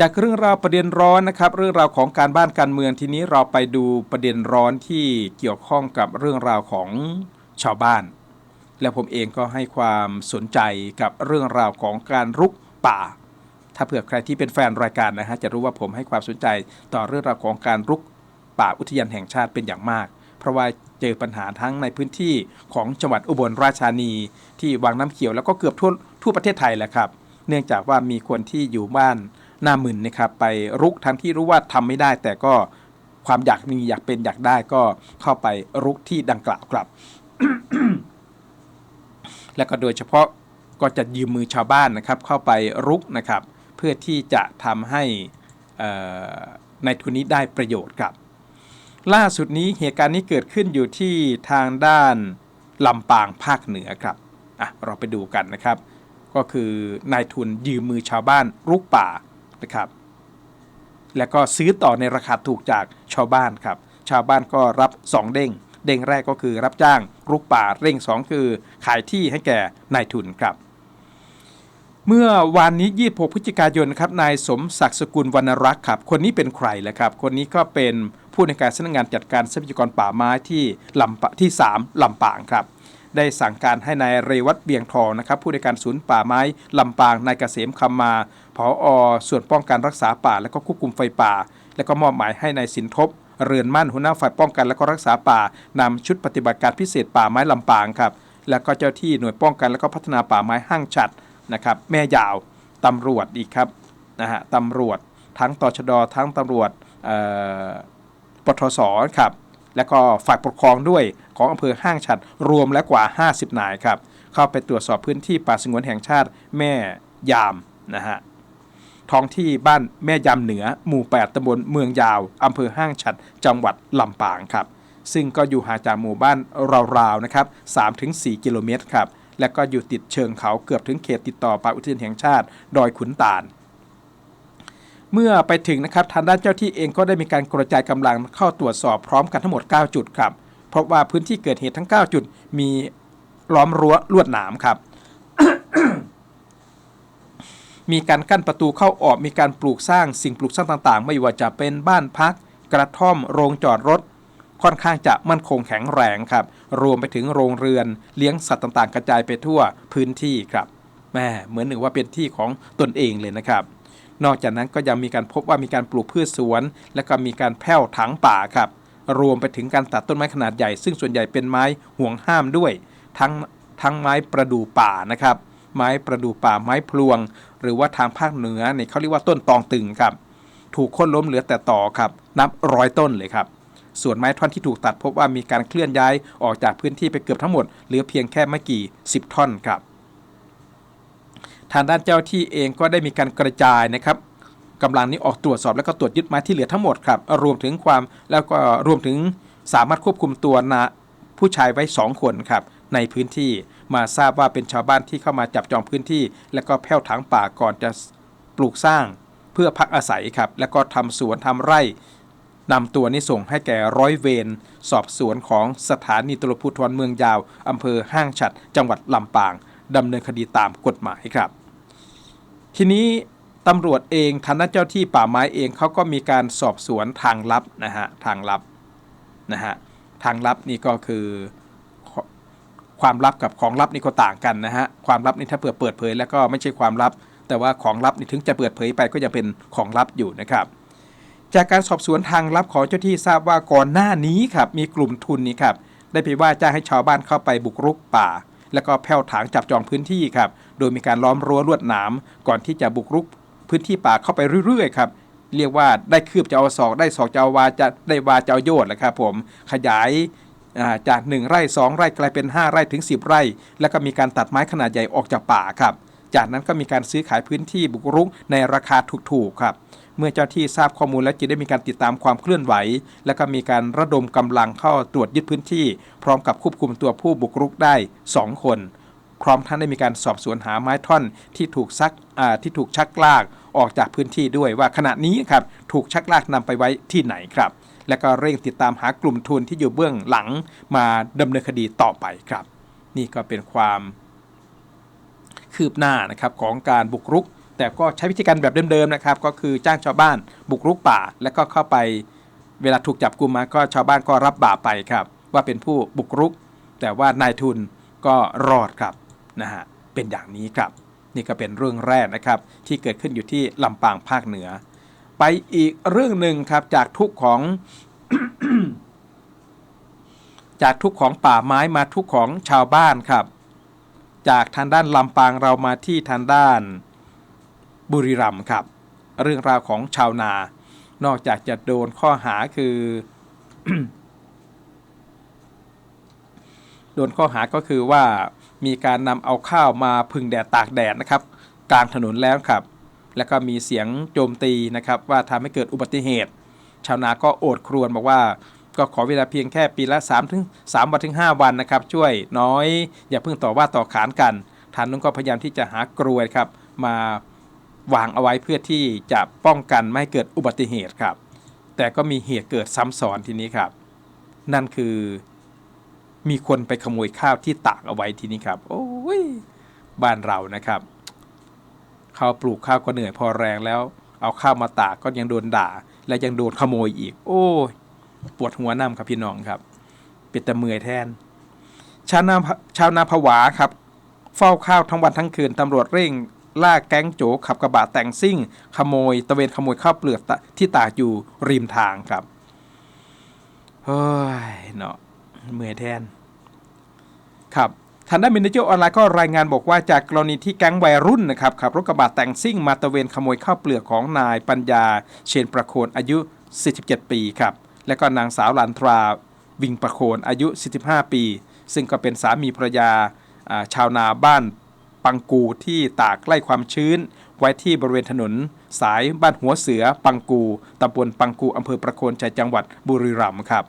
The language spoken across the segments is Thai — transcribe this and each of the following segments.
จากเรื่องราวประเด็นร้อนนะครับ เรื่องราวของการบ้านการเมืองทีนี้เราไปดูประเด็นร้อนที่เกี่ยวข้องกับเรื่องราวของชาวบ้าน และผมเองก็ให้ความสนใจกับเรื่องราวของการรุกป่า ถ้าเผื่อใครที่เป็นแฟนรายการนะฮะจะรู้ว่าผมให้ความสนใจต่อเรื่องราวของการรุกป่าอุทยานแห่งชาติเป็นอย่างมาก เพราะว่าเจอปัญหาทั้งในพื้นที่ของจังหวัดอุบลราชธานี ที่วังน้ำเขียวแล้วก็เกือบทั่วทั่วประเทศไทยแหละครับ เนื่องจากว่ามีคนที่อยู่บ้าน หน้ามื่นนะครับไปรุกทั้งที่รู้ว่าทำไม่ได้ แต่ก็ความอยากมีอยากเป็นอยากได้ก็เข้าไปรุกที่ดังกล่าวครับ และก็โดยเฉพาะก็จะยืมมือชาวบ้านนะครับเข้าไปรุกนะครับ เพื่อที่จะทำให้ในทุนนี้ได้ประโยชน์ครับ ล่าสุดนี้เหตุการณ์นี้เกิดขึ้นอยู่ที่ทางด้านลำปางภาคเหนือครับอะเราไปดูกันนะครับ ก็คือนายทุนยืมมือชาวบ้านรุกป่า นะครับ แล้วก็ซื้อต่อในราคาถูกจากชาวบ้านครับ ชาวบ้านก็รับ 2 เด้ง เด้งแรกก็คือรับจ้างรุกป่าเร่ง 2 คือขายที่ให้แก่นายทุนครับ เมื่อวานนี้ 26 พฤศจิกายนครับ นายสมศักดิ์สกุลวรรณรักษ์ครับ คนนี้เป็นใครล่ะครับ คนนี้ก็เป็นผู้ในการสำนักงานจัดการทรัพยากรป่าไม้ที่ลำปะที่ 3ลำปางครับ ได้สั่งการให้นายเรวัตเบียงทองนะครับผู้ในการศูนย์ป่าไม้ลำปางนายเกษมคำมาผออส่วนป้องกันรักษาป่า และก็ควบคุมไฟป่า และก็มอบหมายให้นายสินทบเรือนมั่นหัวหน้าฝ่ายป้องกันและก็รักษาป่านำชุดปฏิบัติการพิเศษป่าไม้ลำปางครับแล้วก็เจ้าที่หน่วยป้องกันและก็พัฒนาป่าไม้ห้างฉัดนะครับแม่ยาวตำรวจอีกครับนะฮะตำรวจทั้งตชดทั้งตำรวจปทศครับ และก็ฝ่ายปกครองด้วยของอำเภอห้างฉัดรวมแล้วกว่า 50 นายครับ เข้าไปตรวจสอบพื้นที่ป่าสงวนแห่งชาติแม่ยามนะฮะท้องที่บ้านแม่ยำเหนือ หมู่ 8ตำบลเมืองยาวอำเภอห้างฉัด จังหวัดลำปางครับ ซึ่งก็อยู่ห่างจากหมู่บ้านราวๆนะครับ3-4 กิโลเมตรครับ และก็อยู่ติดเชิงเขาเกือบถึงเขตติดต่อป่าอุทยานแห่งชาติ ดอยขุนตาล เมื่อไปถึงนะครับทางด้านเจ้าที่เองก็ได้มีการกระจายกำลังเข้าตรวจสอบพร้อมกันทั้งหมด 9 จุดครับเพราะว่าพื้นที่เกิดเหตุทั้ง 9 จุดมีล้อมรั้วลวดหนามครับ มีการกั้นประตูเข้าออกมีการปลูกสร้างสิ่งปลูกสร้างต่างๆ ไม่ว่าจะเป็นบ้านพัก กระท่อม โรงจอดรถ ค่อนข้างจะมั่นคงแข็งแรงครับ รวมไปถึงโรงเรือน เลี้ยงสัตว์ต่างๆ กระจายไปทั่วพื้นที่ครับแม่เหมือนหนึ่งว่าเป็นที่ของตนเองเลยนะครับ นอกจากนั้นก็ยังมีการพบว่ามีการปลูกพืชสวน และก็มีการแผ่วถังป่าครับรวมไปถึงการตัดต้นไม้ขนาดใหญ่ ซึ่งส่วนใหญ่เป็นไม้ห่วงห้ามด้วย ทั้งทั้งไม้ประดู่ป่านะครับ ไม้ประดู่ป่าไม้พลวง หรือว่าทางภาคเหนือเนี่ยเขาเรียกว่าต้นตองตึงครับ ถูกโค้นล้มเหลือแต่ต่อครับ นับร้อยต้นเลยครับส่วนไม้ท่อนที่ถูกตัดพบว่ามีการเคลื่อนย้ายออกจากพื้นที่ไปเกือบทั้งหมดเหลือเพียงแค่ไม่กี่สิบท่อนครับ ทางด้านเจ้าที่เองก็ได้มีการกระจายนะครับกำลังนี้ออกตรวจสอบแล้วก็ตรวจยึดไม้ที่เหลือทั้งหมดครับรวมถึงความแล้วก็รวมถึงสามารถควบคุมตัวนะผู้ชายไว้ 2 คนครับในพื้นที่มาทราบว่าเป็นชาวบ้านที่เข้ามาจับจองพื้นที่ แล้วก็แผ่วถางป่าก่อนจะปลูกสร้างเพื่อพักอาศัยครับ แล้วก็ทำสวนทำไร่นำตัวนี้ส่งให้แก่ร้อยเวรสอบสวนของสถานีตำรวจภูธรเมืองยาวอำเภอห้างฉัด จังหวัดลำปาง ดำเนินคดีตามกฎหมายครับ ทีนี้ตำรวจเองทางด้าเจ้าที่ป่าไม้เองเขาก็มีการสอบสวนทางลับนะฮะทางลับนะฮะทางลับนี่ก็คือความลับกับของลับนี่ก็ต่างกันนะฮะความลับนี่ถ้าเปิดเปิดเผย แล้วก็ไม่ใช่ความลับ แต่ว่าของลับนี่ถึงจะเปิดเผยไปก็ยังเป็นของลับอยู่นะครับ จากการสอบสวนทางลับของเจ้าที่ทราบว่าก่อนหน้านี้ครับมีกลุ่มทุนนี่ครับได้ไปว่าจ้างให้ชาวบ้านเข้าไปบุกรุกป่า แล้วก็แผ่วถางจับจองพื้นที่ครับ โดยมีการล้อมรั้วลวดหนาม ก่อนที่จะบุกรุกพื้นที่ป่าเข้าไปเรื่อยๆครับเรียกว่าได้คืบจะเอาศอกได้ศอกจะเอาวาจะได้วาจะเอาโยชน์แหละครับผมขยายาจาก 1 ไร่ 2 ไร่กลายเป็น 5 ไร่ถึง 10 ไร่ แล้วก็มีการตัดไม้ขนาดใหญ่ออกจากป่าครับ จากนั้นก็มีการซื้อขายพื้นที่บุกรุกในราคาถูกๆครับ เมื่อเจ้าที่ทราบข้อมูลแล้วจึงได้มีการติดตามความเคลื่อนไหว แล้วก็มีการระดมกำลังเข้าตรวจยึดพื้นที่ พร้อมกับควบคุมตัวผู้บุกรุกได้ 2 คน พร้อมทั้งได้มีการสอบสวนหาไม้ท่อนที่ถูกซักที่ถูกชักลากออกจากพื้นที่ด้วยว่าขณะนี้ครับถูกชักลากนำไปไว้ที่ไหนครับ และก็เร่งติดตามหากลุ่มทุนที่อยู่เบื้องหลังมาดำเนินคดีต่อไปครับ นี่ก็เป็นความคืบหน้านะครับของการบุกรุก แต่ก็ใช้วิธีการแบบเดิมๆนะครับ ก็คือจ้างชาวบ้านบุกรุกป่า แล้วก็เข้าไปเวลาถูกจับกุมมาก็ชาวบ้านก็รับบาปไปครับ ว่าเป็นผู้บุกรุก แต่ว่านายทุนก็รอดครับนะฮะเป็นอย่างนี้ครับ นี่ก็เป็นเรื่องแรกนะครับ ที่เกิดขึ้นอยู่ที่ลำปางภาคเหนือ ไปอีกเรื่องหนึ่งครับจากทุกของ จากทุกของป่าไม้มาทุกของชาวบ้านครับ จากทางด้านลำปางเรามาที่ทางด้าน บุรีรัมย์ครับ เรื่องราวของชาวนา นอกจากจะโดนข้อหาคือ โดนข้อหาก็คือว่ามีการนำเอาข้าวมาพึ่งแดดตากแดดนะครับ กลางถนนแล้วครับ แล้วก็มีเสียงโจมตีนะครับ ว่าทำให้เกิดอุบัติเหตุ ชาวนาก็โอดครวญบอกว่าก็ขอเวลาเพียงแค่ปีละ3ถึง3วันถึง 5 วันนะครับ ช่วยน้อย อย่าเพิ่งต่อว่าต่อขานกันทานนุ้นก็พยายามที่จะหากรวยครับ มา วางเอาไว้เพื่อที่จะป้องกันไม่ให้เกิดอุบัติเหตุครับ แต่ก็มีเหตุเกิดซ้ำซ้อนทีนี้ครับ นั่นคือมีคนไปขโมยข้าวที่ตากเอาไว้ทีนี้ครับ โอ้ยบ้านเรานะครับข้าวปลูกข้าวก็เหนื่อยพอแรงแล้ว เอาข้าวมาตากก็ยังโดนด่า และยังโดนขโมยอีก โอ้ยปวดหัวน้ำครับพี่น้องครับเป็นตะเมื่อยแทน ชาวนาชาวนาผวาครับ เฝ้าข้าวทั้งวันทั้งคืนตำรวจเร่ง ล่าแก๊งโจขับกระบะแต่งซิ่ง ขโมยตะเวนขโมยข้าวเปลือกที่ตากอยู่ริมทางครับเฮ้ยเนาะเมื่อยแทน ครับทางด้านมินเจอร์ออนไลน์ก็รายงานบอกว่าจากกรณีที่แก๊งวัยรุ่นนะครับขับรถกระบะแต่งซิ่งมาตะเวนขโมยข้าวเปลือกของนายปัญญา เชนประโคนอายุ 47 ปีครับ และก็นางสาวลันทราวิงประโคนอายุ 45 ปี ซึ่งก็เป็นสามีภรรยาชาวนาบ้าน ปังกูที่ตากไล่ความชื้น ไว้ที่บริเวณถนน สายบ้านหัวเสือปังกูตำบลปังกูอำเภอประโคนชัยจังหวัดบุรีรัมย์ครับ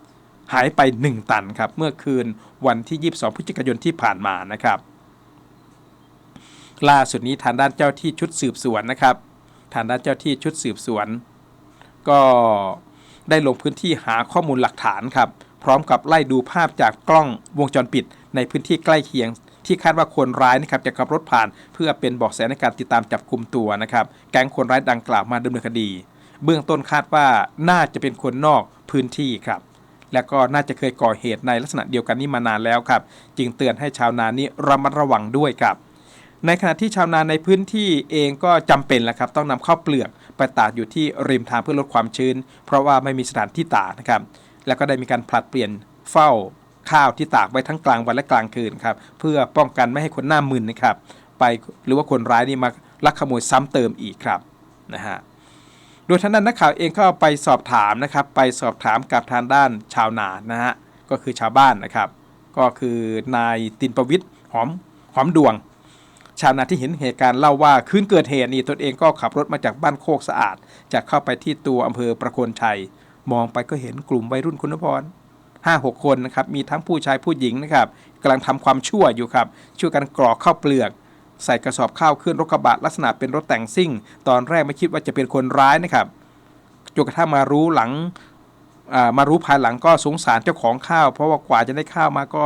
หายไป 1 ตันครับ เมื่อคืนวันที่ 22 พฤศจิกายนที่ผ่านมานะครับ ล่าสุดนี้ทางด้านเจ้าที่ชุดสืบสวนนะครับทางด้านเจ้าที่ชุดสืบสวน ก็ได้ลงพื้นที่หาข้อมูลหลักฐานครับ พร้อมกับไล่ดูภาพจากกล้องวงจรปิด ในพื้นที่ใกล้เคียง ที่คาดว่าคนร้ายนะครับจะขับรถผ่าน เพื่อเป็นเบอกแสในการติดตามจับกลุ่มตัวนะครับแก๊งคนร้ายดังกล่าวมาดำเนินคดี เบื้องต้นคาดว่าน่าจะเป็นคนนอกพื้นที่ครับและก็น่าจะเคยก่อเหตุในลักษณะเดียวกันนี้มานานแล้วครับ จึงเตือนให้ชาวนานี้ระมัดระวังด้วยครับ ในขณะที่ชาวนาในพื้นที่เองก็จำเป็นแหละครับ ต้องนำข้าวเปลือกไปตากอยู่ที่ริมทางเพื่อลดความชื้น เพราะว่าไม่มีสถานที่ตากนะครับ แล้วก็ได้มีการผลัดเปลี่ยนเฝ้า ข้าวที่ตากไว้ทั้งกลางวันและกลางคืนครับเพื่อป้องกันไม่ให้คนหน้ามึนนะครับไปหรือว่าคนร้ายนี่มาลักขโมยซ้ำเติมอีกครับนะฮะโดยทางด้านนักข่าวเองก็ไปสอบถามนะครับไปสอบถามกับทางด้านชาวนานะฮะก็คือชาวบ้านนะครับก็คือนายตินประวิทย์หอมหอมดวง ชาวนาที่เห็นเหตุการณ์เล่าว่าคืนเกิดเหตุนี่ตนเองก็ขับรถมาจากบ้านโคกสะอาดจะเข้าไปที่ตัวอำเภอประโคนชัย มองไปก็เห็นกลุ่มวัยรุ่นคุณพร ห้าหกคนนะครับ มีทั้งผู้ชายผู้หญิงนะครับกำลังทำความชั่วอยู่ครับ ช่วยกันกรอกข้าวเปลือกใส่กระสอบข้าวขึ้นรถกระบะลักษณะเป็นรถแต่งซิ่ง ตอนแรกไม่คิดว่าจะเป็นคนร้ายนะครับจนกระทั่งมารู้หลังมารู้ภายหลังก็สงสารเจ้าของข้าว เพราะว่ากว่าจะได้ข้าวมาก็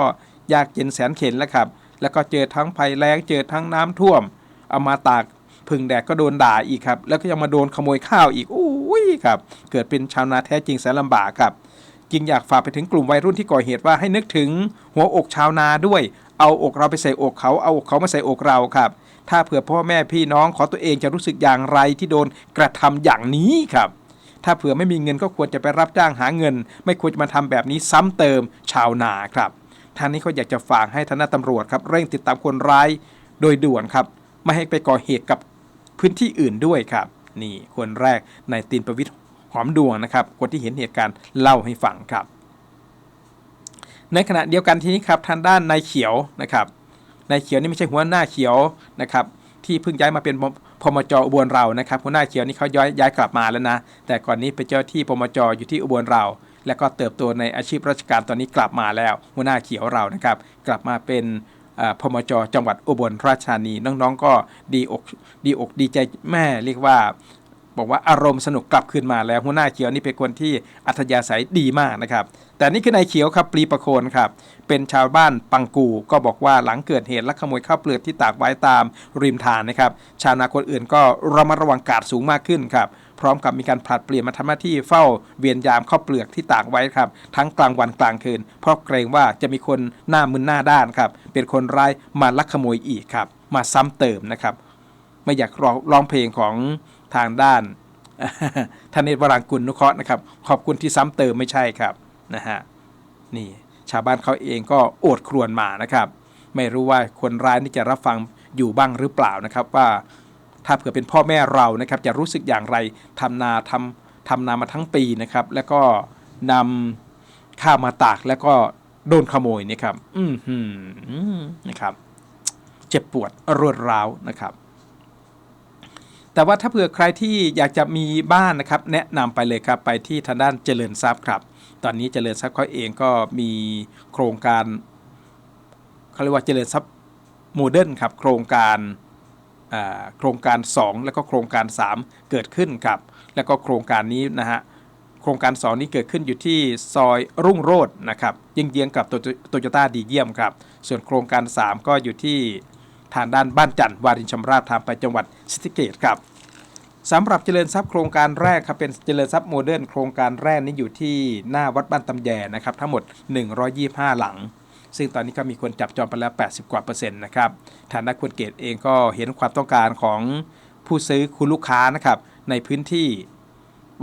ยากเย็นแสนเข็นแล้วครับ แล้วก็เจอทั้งภัยแล้งเจอทั้งน้ำท่วม เอามาตากพึ่งแดดก็โดนด่าอีกครับ แล้วก็ยังมาโดนขโมยข้าวอีกอุ้ยครับ เกิดเป็นชาวนาแท้จริงแสนลำบากครับ จึงอยากฝากไปถึงกลุ่มวัยรุ่นที่ก่อเหตุว่าให้นึกถึงหัวอกชาวนาด้วย เอาอกเราไปใส่อกเขา เอาอกเขามาใส่อกเราครับ ถ้าเผื่อพ่อแม่พี่น้องขอตัวเองจะรู้สึกอย่างไรที่โดนกระทำอย่างนี้ครับ ถ้าเผื่อไม่มีเงินก็ควรจะไปรับจ้างหาเงิน ไม่ควรจะมาทำแบบนี้ซ้ำเติมชาวนาครับทางนี้เขาอยากจะฝากให้ทางด้าตำรวจครับเร่งติดตามคนร้ายโดยด่วนครับ ไม่ให้ไปก่อเหตุกับพื้นที่อื่นด้วยครับ นี่คนแรกนายตีนประวิทย์ หอมดวงนะครับ คนที่เห็นเหตุการณ์เล่าให้ฟังครับ ในขณะเดียวกันทีนี้ครับทางด้านนายเขียวนะครับนายเขียวนี่ไม่ใช่หัวหน้าเขียวนะครับ ที่เพิ่งย้ายมาเป็นพมจอุบลเรานะครับหัวหน้าเขียวนี่เขาย้ายย้ายกลับมาแล้วนะ แต่ก่อนนี้เป็นเจ้าที่พมจอยู่ที่อุบลเรา แล้วก็เติบโตในอาชีพราชการตอนนี้กลับมาแล้ว หัวหน้าเขียวเรานะครับ กลับมาเป็นพมจจังหวัดอุบลราชธานีน้องๆก็ดีอกดีอกดีใจแม่เรียกว่า บอกว่าอารมณ์สนุกกลับคืนมาแล้วหัวหน้าเขียวนี่เป็นคนที่อัธยาศัยดีมากนะครับ แต่นี่คือนายเขียวครับปลีประโคนครับ เป็นชาวบ้านปังกูก็บอกว่าหลังเกิดเหตุลักขโมยข้าวเปลือกที่ตากไว้ตามริมทานนะครับ ชาวนาคนอื่นก็ระมัดระวังกาดสูงมากขึ้นครับพร้อมกับมีการผลัดเปลี่ยนมาทำหน้าที่เฝ้าเวียนยามข้าวเปลือกที่ตากไว้ครับ ทั้งกลางวันกลางคืน เพราะเกรงว่าจะมีคนหน้ามึนหน้าด้านครับ เป็นคนร้ายมาลักขโมยอีกครับ มาซ้ำเติมนะครับไม่อยากร้องร้องเพลงของ ทางด้านธเนศวรางกุลนุเคราะห์นะครับ ขอบคุณที่ซ้ำเติมไม่ใช่ครับนะฮะนี่ชาวบ้านเขาเองก็โอดครวญมานะครับ ไม่รู้ว่าคนร้ายนี่จะรับฟังอยู่บ้างหรือเปล่านะครับ ว่าถ้าเผื่อเป็นพ่อแม่เรานะครับ จะรู้สึกอย่างไรทำนาทำทำนามาทั้งปีนะครับ แล้วก็นำข้าวมาตากแล้วก็โดนขโมยนะครับ อืมนะครับ เจ็บปวดรวดร้าวนะครับ แต่ว่าถ้าเผื่อใครที่อยากจะมีบ้านนะครับ แนะนำไปเลยครับไปที่ทางด้านเจริญทรัพย์ครับ ตอนนี้เจริญทรัพย์เขาเองก็มีโครงการเขาเรียกว่าเจริญทรัพย์โมเดิร์นครับโครงการโครงการ 2 แล้วก็โครงการ 3 เกิดขึ้นครับ แล้วก็โครงการนี้นะฮะโครงการ 2 นี้เกิดขึ้นอยู่ที่ซอยรุ่งโรจน์นะครับยิงเยื้องกับโตโยต้าดีเยี่ยมครับ ส่วนโครงการ 3 ก็อยู่ที่ ทางด้านบ้านจันทร์วารินชำราบทางไปจังหวัดศรีสะเกษครับสำหรับเจริญทรัพย์โครงการแรกครับเป็นเจริญทรัพย์โมเดิร์นโครงการแรกนี้อยู่ที่หน้าวัดบ้านตำแยนะครับทั้งหมด 125 หลัง ซึ่งตอนนี้ก็มีคนจับจองไปแล้ว 80 กว่าเปอร์เซ็นต์นะครับทางนักคุณเกตเองก็เห็นความต้องการของผู้ซื้อคุณลูกค้านะครับในพื้นที่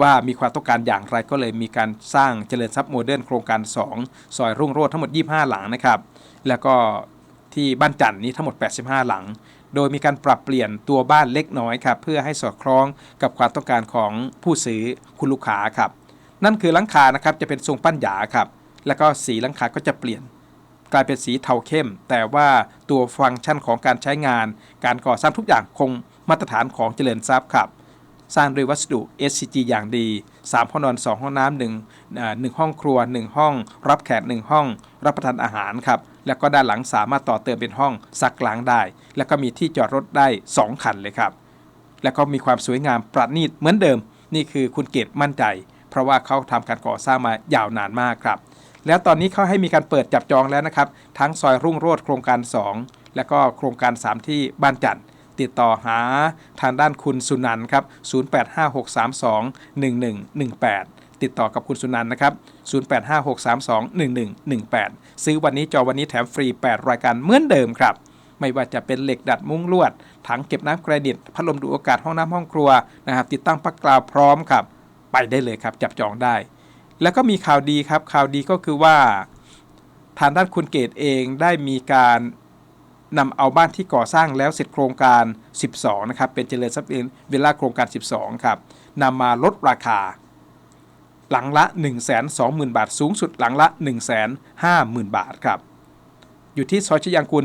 ว่ามีความต้องการอย่างไรก็เลยมีการสร้างเจริญทรัพย์โมเดิร์นโครงการ 2 ซอยรุ่งโรจน์ทั้งหมด 25 หลังนะครับแล้วก็ ที่บ้านจันทร์นี้ทั้งหมด 85 หลัง โดยมีการปรับเปลี่ยนตัวบ้านเล็กน้อยครับเพื่อให้สอดคล้องกับความต้องการของผู้ซื้อคุณลูกค้าครับ นั่นคือหลังคานะครับจะเป็นทรงปั้นหยาครับ แล้วก็สีหลังคาก็จะเปลี่ยน กลายเป็นสีเทาเข้ม แต่ว่าตัวฟังก์ชันของการใช้งาน การก่อสร้างทุกอย่างคงมาตรฐานของเจริญทรัพย์ครับสร้างด้วยวัสดุ SCG อย่างดี 3 ห้องนอน 2 ห้องน้ำหนึ่งหนึ่งห้องครัว 1 ห้อง รับแขก 1 ห้อง รับประทานอาหารครับ แล้วก็ด้านหลังสามารถต่อเติมเป็นห้องซักล้างได้ แล้วก็มีที่จอดรถได้ 2 คันเลยครับ แล้วก็มีความสวยงามประณีตเหมือนเดิม นี่คือคุณเกตมั่นใจ เพราะว่าเขาทำการก่อสร้างมายาวนานมากครับ แล้วตอนนี้เขาให้มีการเปิดจับจองแล้วนะครับ ทั้งซอยรุ่งโรจน์โครงการ 2 แล้วก็โครงการ 3 ที่บ้านจันทร์ติดต่อหาทางด้านคุณสุนันท์ครับ 0856321118 ติดต่อกับคุณสุนันท์นะครับ 0856321118 ซื้อวันนี้จอวันนี้แถมฟรี 8 รายการเหมือนเดิมครับ ไม่ว่าจะเป็นเหล็กดัดมุ้งลวด ถังเก็บน้ำแกรนิตพัดลมดูอากาศห้องน้ำห้องครัวนะครับ ติดตั้งปักกราวพร้อมครับ ไปได้เลยครับ จับจองได้ แล้วก็มีข่าวดีครับ ข่าวดีก็คือว่า ทางด้านคุณเกตเองได้มีการนำเอาบ้านที่ก่อสร้างแล้วเสร็จโครงการ 12 นะครับ เป็นเจริญทรัพย์เวลล่าโครงการ 12 ครับนำมาลดราคา หลังละ 120,000 บาท สูงสุดหลังละ 150,000 บาทครับอยู่ที่ซอยชยางกูล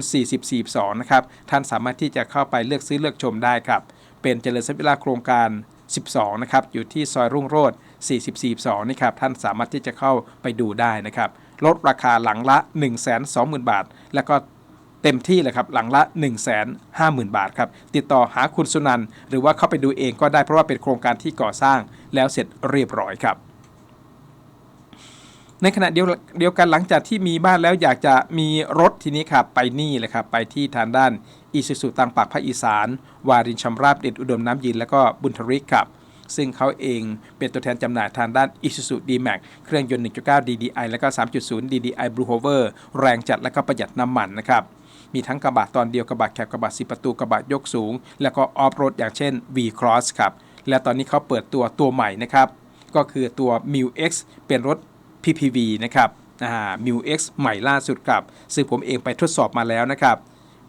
4042นะครับท่านสามารถที่จะเข้าไปเลือกซื้อเลือกชมได้ครับ เป็นเจริญทรัพย์วิลาโครงการ 12 นะครับ อยู่ที่ซอยรุ่งโรจน์4042นี่ครับท่านสามารถที่จะเข้าไปดูได้นะครับ ลดราคาหลังละ 120,000 บาท แล้วก็เต็มที่เลยครับหลังละ 150,000 บาทครับติดต่อหาคุณสุนันหรือว่าเข้าไปดูเองก็ได้เพราะว่าเป็นโครงการที่ก่อสร้างแล้วเสร็จเรียบร้อยครับ ในขณะเดียวเดียวกันหลังจากที่มีบ้านแล้วอยากจะมีรถทีนี้ครับไปนี่เลยครับไปที่ทางด้านอีซูซูตังปากภาคอีสาน วารินชำราบเด็ดอุดมน้ำยิน แล้วก็บุญทริกครับ ซึ่งเขาเองเป็นตัวแทนจำหน่ายทางด้าน Isuzu D-Max เครื่องยนต์ 1.9 DDI แล้วก็ 3.0 DDI Blue Hover แรงจัดและก็ประหยัดน้ำมันนะครับมีทั้งกระบะตอนเดียวกระบะแคบกระบะ10ประตูกระบะยกสูง แล้วก็ออฟโรดอย่างเช่น V Cross ครับ และตอนนี้เขาเปิดตัวตัวใหม่นะครับ ก็คือตัว m i X เป็นรถ PPV นะครับอ่า m i X ใหม่ล่าสุดครับ ซึ่งผมเองไปทดสอบมาแล้วนะครับ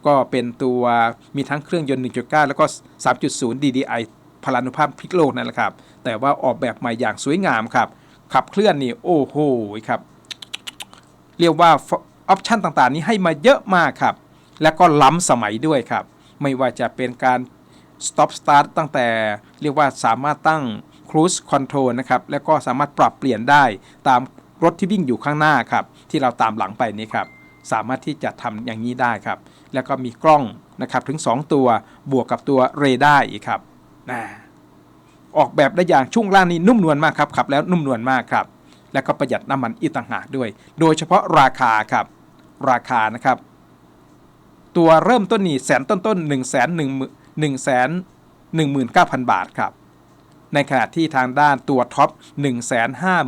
ก็เป็นตัวมีทั้งเครื่องยนต์ 1.9 แล้วก็ 3.0 DDI พลานุภาพพลิกโลกนั่นแหละครับ แต่ว่าออกแบบใหม่อย่างสวยงามครับ ขับเคลื่อนนี่โอ้โหครับ เรียกว่าออปชันต่างๆ นี้ให้มาเยอะมากครับ และก็ล้ำสมัยด้วยครับ ไม่ว่าจะเป็นการ stop start ตั้งแต่เรียกว่าสามารถตั้ง cruise control นะครับ แล้วก็สามารถปรับเปลี่ยนได้ตาม รถที่วิ่งอยู่ข้างหน้าครับที่เราตามหลังไปนี้ครับสามารถที่จะทำอย่างนี้ได้ครับ แล้วก็มีกล้องนะครับถึง 2 ตัวบวกกับตัวเรดาร์อีกครับนะออกแบบได้อย่างช่วงล่างนี้นุ่มนวลมากครับขับแล้วนุ่มนวลมากครับ แล้วก็ประหยัดน้ำมันอีกต่างหากด้วย โดยเฉพาะราคาครับราคานะครับ ตัวเริ่มต้นนี่แสนต้นต้นหนึ่งแสนหนึ่งหนึ่งแสนหนึ่งหมื่นเก้าพันบาทครับ ในขณะที่ทางด้านตัวท็อป 1 5 7 0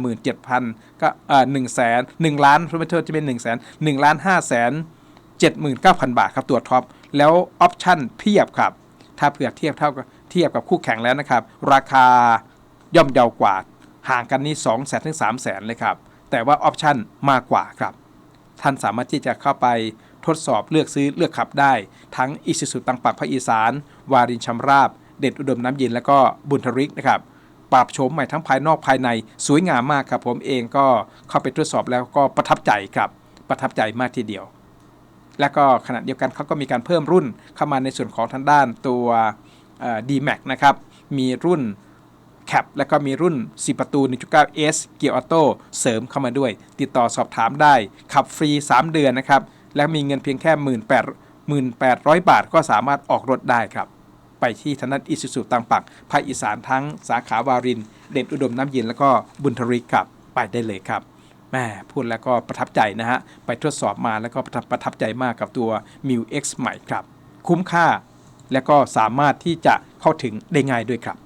0 0 ก็เอ่อ1แสน1ล้านพรเทอร์จะเป็น1แสน1ล้าน5แสน79,000 บาทครับตัวท็อป แล้วออปชั่นเพียบครับ ถ้าเผื่อเทียบเท่ากับเทียบกับคู่แข่งแล้วนะครับ ราคาย่อมเยาวกว่า ห่างกันนี้2แสนถึง3แสนเลยครับ แต่ว่าออปชั่นมากกว่าครับ ท่านสามารถที่จะเข้าไปทดสอบเลือกซื้อเลือกขับได้ ทั้งอิสุสุตังปักภาคอีสาน วารินชำราบ เด็ดอุดมน้ำเย็นแล้วก็บุญทริกนะครับปรับโฉมใหม่ทั้งภายนอกภายในสวยงามมากครับ ผมเองก็เข้าไปทดสอบแล้วก็ประทับใจครับประทับใจมากทีเดียว และก็ขณะเดียวกันเขาก็มีการเพิ่มรุ่นเข้ามาในส่วนของทางด้านตัว D-Max นะครับ มีรุ่นแคปและก็มีรุ่น 4 ประตู 1.9S เกียร์ออโต้เสริมเข้ามาด้วย ติดต่อสอบถามได้ ขับฟรี 3 เดือนนะครับ และมีเงินเพียงแค่ 18,800 บาทก็สามารถออกรถได้ครับ ไปที่ทางด้านอิสุสุตังปักภาคอีสานทั้งสาขาวาริน เด่นอุดมน้ำเย็นแล้วก็บุญทริกครับไปได้เลยครับแม่พูดแล้วก็ประทับใจนะฮะ ไปทดสอบมาแล้วก็ประทับประทับใจมากกับตัว m ิ X ใหม่ครับ คุ้มค่า และก็สามารถที่จะเข้าถึงได้ง่ายด้วยครับ